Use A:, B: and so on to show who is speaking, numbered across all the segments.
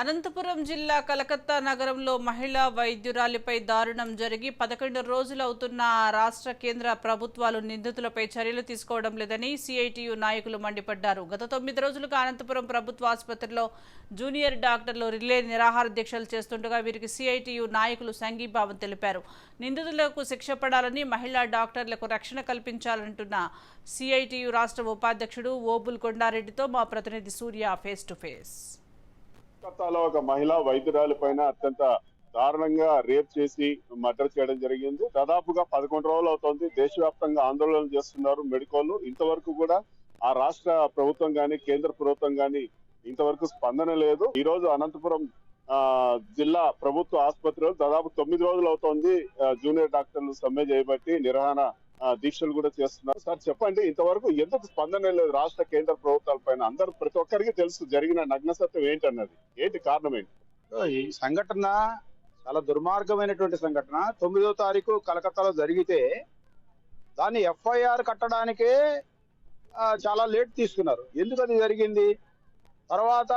A: అనంతపురం జిల్లా కలకత్తా నగరంలో మహిళా వైద్యురాలిపై దారుణం జరిగి పదకొండు రోజులవుతున్న రాష్ట్ర కేంద్ర ప్రభుత్వాలు నిందితులపై చర్యలు తీసుకోవడం లేదని సిఐటియు నాయకులు మండిపడ్డారు. గత తొమ్మిది రోజులుగా అనంతపురం ప్రభుత్వ ఆసుపత్రిలో జూనియర్ డాక్టర్లు రిలే నిరాహార దీక్షలు చేస్తుండగా వీరికి సిఐటియు నాయకులు సంఘీభావం తెలిపారు. నిందితులకు శిక్ష పడాలని మహిళా డాక్టర్లకు రక్షణ కల్పించాలంటున్న సిఐటియు రాష్ట్ర ఉపాధ్యక్షుడు ఓబుల్ కొండారెడ్డితో మా ప్రతినిధి సూర్య ఫేస్ టు ఫేస్.
B: కోల్కతాలో ఒక మహిళా వైద్యురాలి పైన అత్యంత దారుణంగా రేప్ చేసి మర్డర్ చేయడం జరిగింది. దాదాపుగా పదకొండు రోజులు అవుతోంది. దేశవ్యాప్తంగా ఆందోళన చేస్తున్నారు మెడికోలు ఇంతవరకు కూడా ఆ రాష్ట్ర ప్రభుత్వం కానీ కేంద్ర ప్రభుత్వం కానీ ఇంతవరకు స్పందన లేదు. ఈ రోజు అనంతపురం జిల్లా ప్రభుత్వ ఆసుపత్రిలో దాదాపు తొమ్మిది రోజులు అవుతోంది జూనియర్ డాక్టర్లు సమ్మె చేయబట్టి నిర్వహణ దీక్షలు కూడా చేస్తున్నారు. సార్ చెప్పండి ఇంతవరకు ఎందుకు స్పందన లేదు రాష్ట్ర కేంద్ర ప్రభుత్వాల పైన? అందరూ ప్రతి ఒక్కరికి తెలుసు జరిగిన నగ్న సత్యం ఏంటన్నది. ఏంటి కారణం ఏంటి?
C: ఈ సంఘటన చాలా దుర్మార్గమైనటువంటి సంఘటన. తొమ్మిదో తారీఖు కలకత్తాలో జరిగితే దాన్ని ఎఫ్ఐఆర్ కట్టడానికే చాలా లేట్ తీసుకున్నారు. ఎందుకు అది జరిగింది? తర్వాత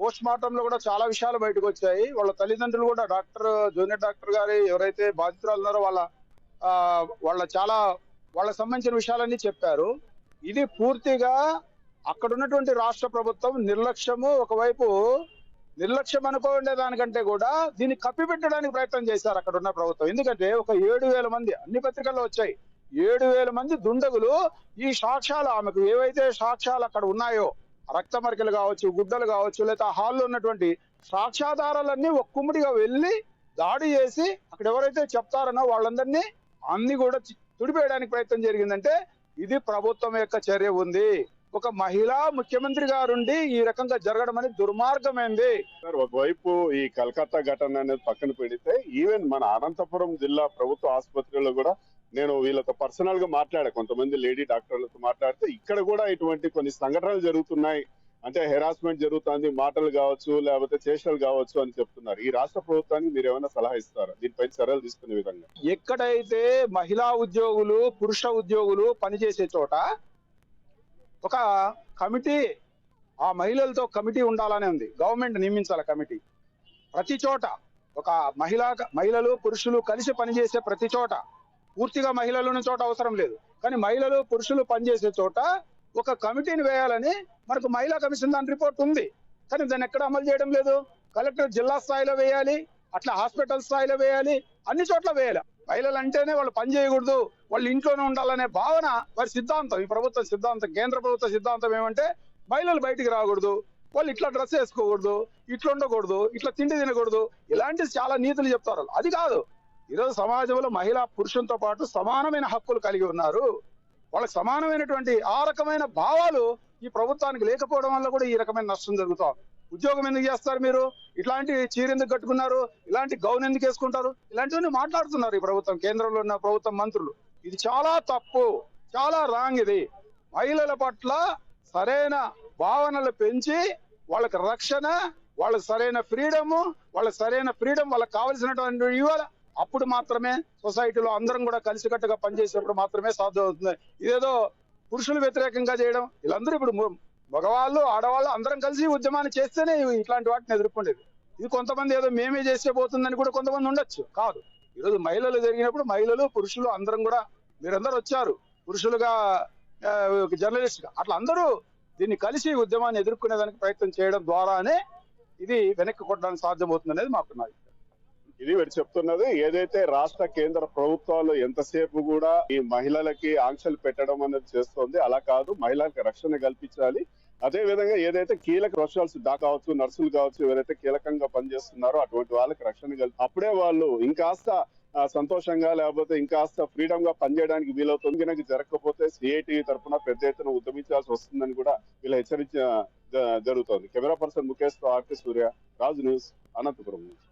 C: పోస్ట్ మార్టం లో కూడా చాలా విషయాలు బయటకు వచ్చాయి. వాళ్ళ తల్లిదండ్రులు కూడా డాక్టర్ జూనియర్ డాక్టర్ గారి ఎవరైతే బాధితురాలు ఉన్నారో వాళ్ళ వాళ్ళ చాలా వాళ్ళకి సంబంధించిన విషయాలన్నీ చెప్పారు. ఇది పూర్తిగా అక్కడ ఉన్నటువంటి రాష్ట్ర ప్రభుత్వం నిర్లక్ష్యము ఒకవైపు నిర్లక్ష్యం అనుకోండే దానికంటే కూడా దీన్ని కప్పిపెట్టడానికి ప్రయత్నం చేశారు అక్కడ ఉన్న ప్రభుత్వం. ఎందుకంటే ఒక ఏడు వేల మంది అన్ని పత్రికల్లో వచ్చాయి. ఏడు వేల మంది దుండగులు ఈ సాక్ష్యాలు ఆమెకు ఏవైతే సాక్ష్యాలు అక్కడ ఉన్నాయో రక్త మరికలు కావచ్చు గుడ్డలు కావచ్చు లేదా హాల్లో ఉన్నటువంటి సాక్ష్యాధారాలన్నీ ఒక్కుమ్మడిగా వెళ్ళి దాడి చేసి అక్కడ ఎవరైతే చెప్తారనో వాళ్ళందరినీ అన్ని కూడా తుడిపేయడానికి ప్రయత్నం జరిగిందంటే ఇది ప్రభుత్వం యొక్క చర్య ఉంది. ఒక మహిళా ముఖ్యమంత్రి గారుండి ఈ రకంగా జరగడం అనేది దుర్మార్గమైంది.
B: సార్ ఒకవైపు ఈ కలకత్తా ఘటన అనేది పక్కన పెడితే ఈవెన్ మన అనంతపురం జిల్లా ప్రభుత్వ ఆసుపత్రిలో కూడా నేను వీళ్ళతో పర్సనల్గా మాట్లాడా కొంతమంది లేడీ డాక్టర్లతో మాట్లాడితే ఇక్కడ కూడా ఇటువంటి కొన్ని సంఘటనలు జరుగుతున్నాయి. అంటే హెరాస్మెంట్ జరుగుతుంది మాటలు కావచ్చు లేకపోతే చేష్టలు కావచ్చు అని చెప్తున్నారు. ఈ రాష్ట్ర ప్రభుత్వానికి మీరు ఏమైనా సలహా ఇస్తారా? దీనిపై చర్యలు తీసుకునే విధంగా.
C: ఎక్కడైతే మహిళా ఉద్యోగులు పురుష ఉద్యోగులు పనిచేసే చోట ఒక కమిటీ ఆ మహిళలతో కమిటీ ఉండాలనే ఉంది. గవర్నమెంట్ నియమించాలి కమిటీ. ప్రతి చోట ఒక మహిళా మహిళలు పురుషులు కలిసి పనిచేసే ప్రతి చోట. పూర్తిగా మహిళలు ఉన్న చోట అవసరం లేదు. కానీ మహిళలు పురుషులు పనిచేసే చోట ఒక కమిటీని వేయాలని మనకు మహిళా కమిషన్ దాని రిపోర్ట్ ఉంది. కానీ దాన్ని ఎక్కడ అమలు చేయడం లేదు. కలెక్టర్ జిల్లా స్థాయిలో వేయాలి అట్లా హాస్పిటల్ స్థాయిలో వేయాలి అన్ని చోట్ల వేయాలి. మహిళలు అంటేనే వాళ్ళు పని చేయకూడదు వాళ్ళు ఇంట్లోనే ఉండాలనే భావన వారి సిద్ధాంతం ఈ ప్రభుత్వ సిద్ధాంతం కేంద్ర ప్రభుత్వ సిద్ధాంతం ఏమంటే మహిళలు బయటికి రాకూడదు వాళ్ళు ఇట్లా డ్రెస్ వేసుకోకూడదు ఇట్లా ఉండకూడదు ఇట్లా తిండి తినకూడదు ఇలాంటి చాలా నీతులు చెప్తారు అది కాదు ఈరోజు సమాజంలో మహిళా పురుషులతో పాటు సమానమైన హక్కులు కలిగి ఉన్నారు. వాళ్ళకి సమానమైనటువంటి ఆ రకమైన భావాలు ఈ ప్రభుత్వానికి లేకపోవడం వల్ల కూడా ఈ రకమైన నష్టం జరుగుతాం. ఉద్యోగం ఎందుకు చేస్తారు మీరు? ఇట్లాంటి చీర ఎందుకు కట్టుకున్నారు? ఇలాంటి గౌన్ ఎందుకు వేసుకుంటారు? ఇలాంటివన్నీ మాట్లాడుతున్నారు ఈ ప్రభుత్వం కేంద్రంలో ఉన్న ప్రభుత్వం మంత్రులు. ఇది చాలా తప్పు చాలా రాంగ్ ఇది. మహిళల పట్ల సరైన భావనలు పెంచి వాళ్ళకి రక్షణ వాళ్ళకి సరైన ఫ్రీడము వాళ్ళకి సరైన ఫ్రీడమ్ వాళ్ళకి కావలసినటువంటి ఇవాళ అప్పుడు మాత్రమే సొసైటీలో అందరం కూడా కలిసికట్టుగా పనిచేసేటప్పుడు మాత్రమే సాధ్యం అవుతుంది ఇదేదో పురుషులు వ్యతిరేకంగా చేయడం వీళ్ళందరూ ఇప్పుడు మగవాళ్ళు ఆడవాళ్ళు అందరం కలిసి ఉద్యమాన్ని చేస్తేనే ఇట్లాంటి వాటిని ఎదుర్కొండేది. ఇది కొంతమంది ఏదో మేమే చేస్తే పోతుందని కూడా కొంతమంది ఉండొచ్చు కాదు. ఈరోజు మహిళలు జరిగినప్పుడు మహిళలు పురుషులు అందరం కూడా మీరందరూ వచ్చారు. పురుషులుగా జర్నలిస్ట్గా జర్నలిస్ట్గా అట్లా అందరూ దీన్ని కలిసి ఉద్యమాన్ని ఎదుర్కొనేదానికి ప్రయత్నం చేయడం ద్వారానే ఇది వెనక్కి కొట్టడానికి సాధ్యమవుతుంది అనేది మాకున్నది
B: ఇది వీడు చెప్తున్నది ఏదైతే రాష్ట్ర కేంద్ర ప్రభుత్వాలు ఎంతసేపు కూడా ఈ మహిళలకి ఆంక్షలు పెట్టడం అనేది చేస్తోంది అలా కాదు. మహిళలకు రక్షణ కల్పించాలి. అదే విధంగా ఏదైతే కీలక ప్రొఫెషనల్స్ డా కావచ్చు నర్సులు కావచ్చు ఎవరైతే కీలకంగా పనిచేస్తున్నారో అటువంటి వాళ్ళకి రక్షణ కల్పి అప్పుడే వాళ్ళు ఇంకాస్త సంతోషంగా లేకపోతే ఇంకాస్త ఫ్రీడమ్గా పనిచేయడానికి వీలవుతుంది. కనుక జరగకపోతే సిఐటి తరఫున పెద్ద ఎత్తున ఉద్యమించాల్సి వస్తుందని కూడా వీళ్ళు హెచ్చరించ జ- జరుగుతోంది. కెమెరా పర్సన్ ముఖేష్తో ఆర్కే సూర్య రాజు న్యూస్ అనంతపురం నుంచి.